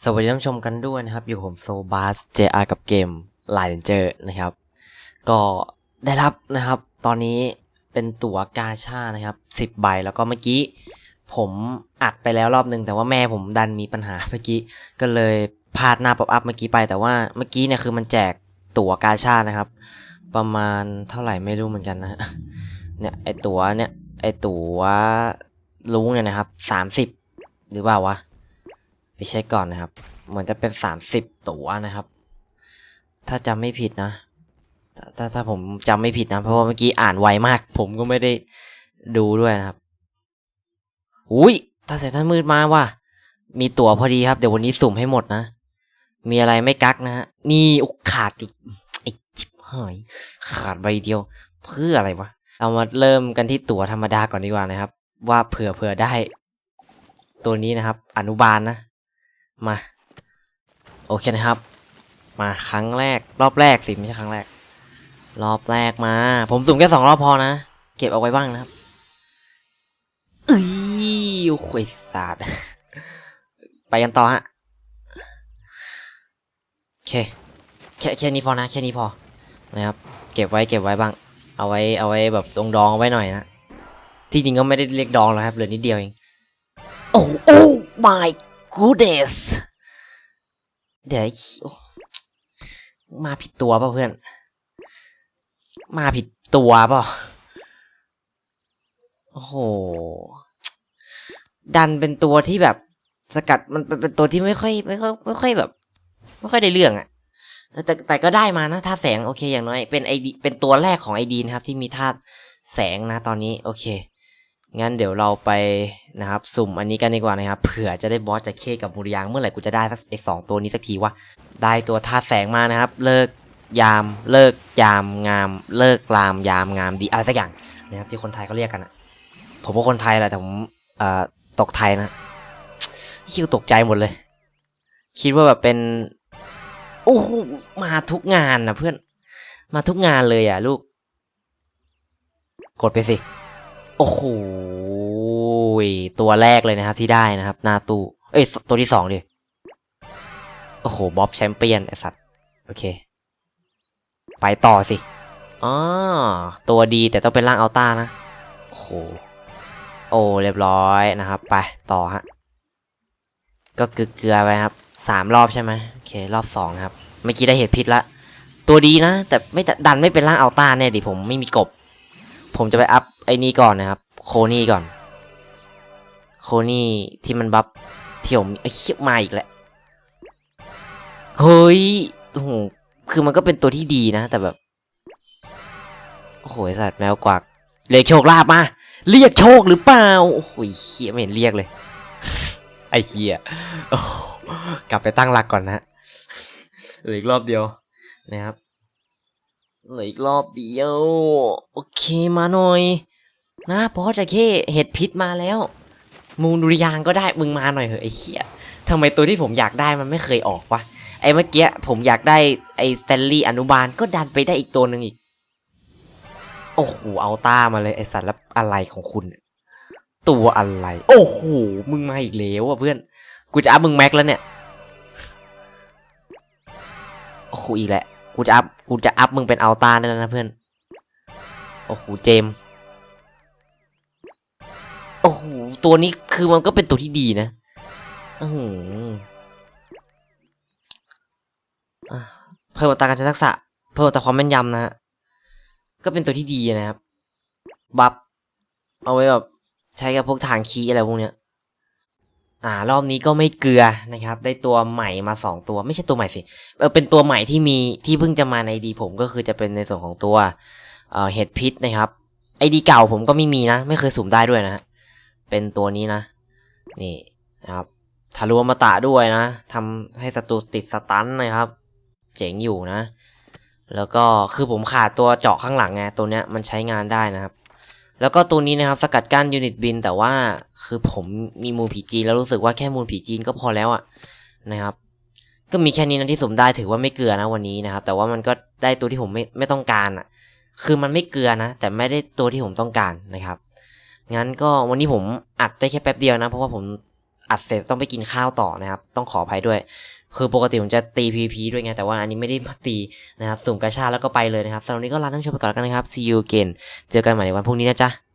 สวัสดีท่านผู้ชมกันด้วยนะครับ อยู่ผมโซบาส JR กับเกมลน์เจอร์นะครับ ก็ได้รับนะครับ ตอนนี้เป็นตั๋วกาชานะครับสิบ10 ใบ แล้วก็เมื่อกี้ ผมอัดไปแล้วรอบนึง แต่ว่าแม่ผมดันมีปัญหาเมื่อกี้ ก็เลยพลาดหน้าป๊อปอัพเมื่อกี้ไป แต่ว่าเมื่อกี้เนี่ยคือมันแจกตั๋วกาชานะครับ ประมาณเท่าไหร่ไม่รู้เหมือนกันนะ เนี่ยไอตั๋วเนี่ยไอตั๋วลุงเนี่ยนะครับสามสิบหรือเปล่าวะ ไปเช็คก่อนนะครับ เหมือนจะเป็นสามสิบตั๋วนะครับ ถ้าจำไม่ผิดนะ ถ้าถ้าผมจำไม่ผิดนะ เพราะว่าเมื่อกี้อ่านไวมาก ผมก็ไม่ได้ดูด้วยนะครับ อุ้ยถ้าเสร็จท่านมืดมาว่ะ มีตั๋วพอดีครับ เดี๋ยววันนี้สุ่มให้หมดนะ มีอะไรไม่กักนะฮะ นี่อ้ขาดอยู่ไอ้จิบหาย ขาดใบเดียว เพื่ออะไรวะเรามาเริ่มกันที่ตั๋วธรรมดาก่อนดีกว่านะครับ ว่าเผื่อเผื่อได้ ตัวนี้นะครับ อนุบาลนะ มา โอเคนะครับ มาครั้งแรก รอบแรกสิไม่ใช่ครั้งแรก รอบแรกมา ผมสุ่มแค่สองรอบพอนะ เก็บเอาไว้บ้างนะครับเอ้ยโอ้ยสาดไปกันต่อฮะโอเคแค่แค่นี้พอนะ แค่นี้พอนะครับ เก็บไว้เก็บไว้บ้าง เอาไว้เอาไว้แบบดองดองๆเอาไว้หน่อยนะที่จริงก็ไม่ได้เรียกดองหรอกครับเหลือนิดเดียวเอง โอ้โอ้ my goodness เดี๋ยวมาผิดตัวป่ะเพื่อน มาผิดตัวป่ะโอ้โห ดันเป็นตัวที่แบบ สกัดมันเป็นตัวที่ไม่ค่อย ไม่ค่อยไม่ค่อยแบบ ไม่ค่อยได้เรื่องอะแต่แต่ก็ได้มานะธาแสงโอเคอย่างน้อยเป็นไอดีเป็นตัวแรกของไอดีนะครับที่มีธาแสงนะตอนนี้ โอเค งั้นเดี๋ยวเราไปนะครับ สุ่มอันนี้กันดีกว่านะครับ เผื่อจะได้บอสจะเคกับมูริยางเมื่อไหร่กูจะได้สักไอสองตัวนี้สักทีวะได้ตัวธาตุแสงมานะครับ เลิกยามเลิกยามงาม เลิกลามยามงามดีอะไรสักอย่างนะครับที่คนไทยเขาเรียกกันอะผมว่าคนไทยแหละแต่ผมเอ่อตกไทยนะคิวตกใจหมดเลย คิดว่าแบบเป็นโอ้โหมาทุกงานนะเพื่อน มาทุกงานเลยอะ ลูก กดไปสิ อ้โหตัวแรกเลยนะครับที่ได้นะครับ หน้าตู้ เอ้ย ตัวที่สองดิ โอ้โหบ๊อบแชมเปี้ยนไอสัตว์ โอเค ไปต่อสิอ๋อตัวดีแต่ต้องเป็นร่างอัลต้านะ โอ้โห โอ้ เรียบร้อยนะครับ ไปต่อฮะ ก็เกลือไปครับสามรอบใช่ไหมโอเค รอบสองครับ เมื่อกี้ได้เห็ดพิษละ ตัวดีนะ แต่ไม่ดันไม่เป็นร่างอัลต้าเนี่ยดิผมไม่มีกบ ผมจะไปอัพไอ้นี่ก่อนนะครับ โคนี่ก่อน โคนี่ที่มันบัฟที่ผมไอ้เขี้ยมาอีกแหละเฮ้ยโอ้โหคือมันก็เป็นตัวที่ดีนะ แต่แบบ โอ้โหสัตว์แมวกวักเรียกโชคลาภมา เรียกโชคหรือเปล่า โอ้โหเขี้ยไม่เห็นเรียกเลย ไอ้เขี้ยกลับไปตั้งหลักก่อนนะเหลืออีกรอบเดียวนะครับ เหลืออีกรอบเดียว โอเคมาหน่อย นะเพราะจะเข้เห็ดพิษมาแล้ว มูลดุริยางก็ได้มึงมาหน่อยเหอะไอ้เหี้ยทำไมตัวที่ผมอยากได้มันไม่เคยออกวะไอ้เมื่อกี้ผมอยากได้ไอ้สแตนลี่อนุบาลก็ดันไปได้อีกตัวหนึ่งอีก โอ้โหเอาตามาเลยไอ้สัตว์ล้วอะไรของคุณ ตัวอะไร โอ้โหมึงมาอีกแล้วอะเพื่อน กูจะอัพมึงแม็กแล้วเนี่ย โอ้โหอีกแหละ กูจะอัพ กูจะอัพมึงเป็นอัลต้าได้แล้วนะเพื่อน โอ้โห เจม โอ้โห ตัวนี้คือมันก็เป็นตัวที่ดีนะอือหืออะเพิ่มอัตราการใช้ทักษะ เพิ่มอัตราความแม่นยำนะฮะ ก็เป็นตัวที่ดีนะครับ บัฟ เอาไว้แบบใช้กับพวกทางคีอะไรพวกเนี้ย อ่ารอบนี้ก็ไม่เกลือนะครับ ได้ตัวใหม่มาสองตัว ไม่ใช่ตัวใหม่สิเออเป็นตัวใหม่ที่มีที่เพิ่งจะมาในดีผมก็คือจะเป็นในส่วนของตัวเอ่อเห็ดพิษนะครับไอดีเก่าผมก็ไม่มีนะ ไม่เคยสุ่มได้ด้วยนะ เป็นตัวนี้นะ นี่นะครับทะลุมาตะด้วยนะทำให้ศัตรูติดสตันนะครับ เจ๋งอยู่นะ แล้วก็คือผมขาดตัวเจาะข้างหลังไงตัวเนี้ยมันใช้งานได้นะครับ แล้วก็ตัวนี้นะครับสกัดกั้นยูนิตบินแต่ว่าคือผมมีมูลผีจีนแล้วรู้สึกว่าแค่มูลผีจีนก็พอแล้วอะนะครับ ก็มีแค่นี้นะที่สมได้ถือว่าไม่เกลือนะวันนี้นะครับ แต่ว่ามันก็ได้ตัวที่ผมไม่ไม่ต้องการอะคือมันไม่เกลือนะ แต่ไม่ได้ตัวที่ผมต้องการนะครับ งั้นก็วันนี้ผมอัดได้แค่แป๊บเดียวนะ เพราะว่าผมอัดเสร็จต้องไปกินข้าวต่อนะครับ ต้องขออภัยด้วย คือปกติผมจะตี PVP ด้วยไงแต่ว่าอันนี้ไม่ได้มาตีนะครับสุ่มกระชาแล้วก็ไปเลยนะครับสำหรับนนี้ก็ลาท่านผู้ชมไปก่อนแล้วกันนะครับ see you again เจอกันใหม่ในวันพรุ่งนี้นะจ๊ะ